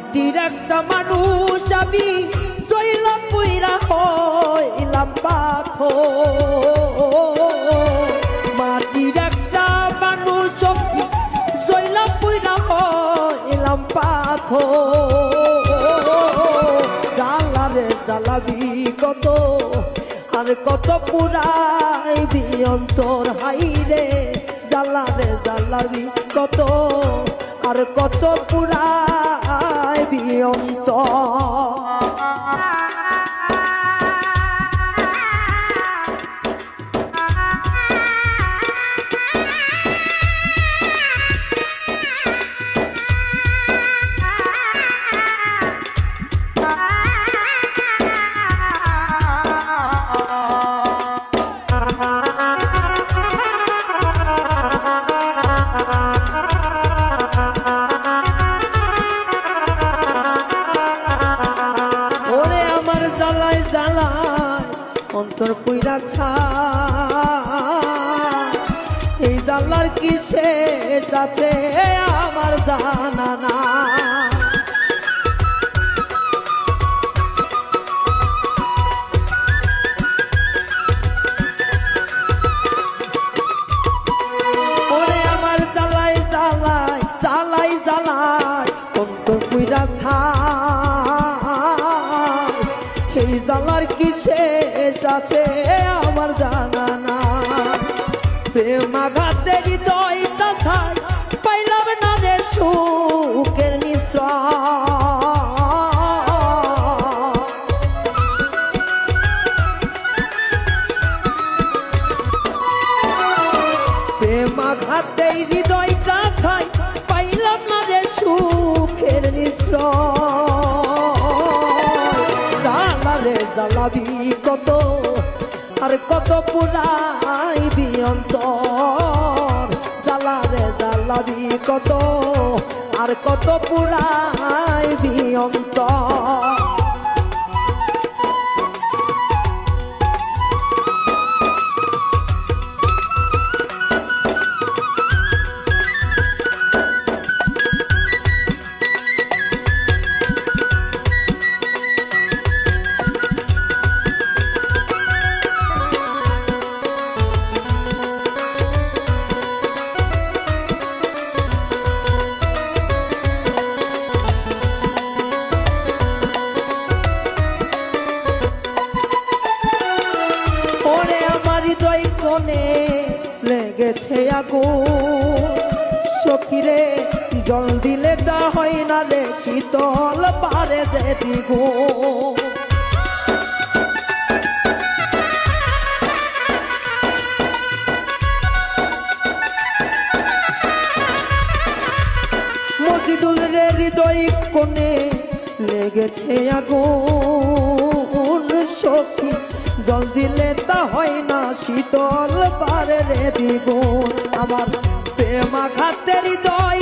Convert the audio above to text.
মাটির একটা মানুষ আমি চইলাম পুইরা হইলাম পাথর। মাটির একটা মানুষ চইলাম পুইরা হইলাম পাথর। জ্বালারে জ্বালাবি কত, আর কত পুরাই বিয়ন্তর হাইরে। জ্বালারে জ্বালাবি কত, আর কত পুরাই বিয়ন্তর অন্তর কইরা খা এই জ্বালার কি শেষ আছে আমার জানা? সেই জ্বালার কি শেষ আছে? আমার জানা না প্রেমাঘাতে হৃদয় তাথায় পাইলাম না রে সুখের নিশ্চয় প্রেমাঘাতে হৃদয়টা খাই পাইলাম না রে সুখের আর কত পুরাই বিয়ন্তর জালারে জালাবি কত আর কত পুরাই বিয়ন্তর। কোণে লেগেছে আগুন। সখিরে, জল দিলে তা হয় না রে, শীতল পারে যে দ্বিগুণ। মজিদুল রে হৃদয় কোণে লেগেছে আগুন। শীতল পারে রে দিগুন আমার প্রেমা ঘাতের হৃদয়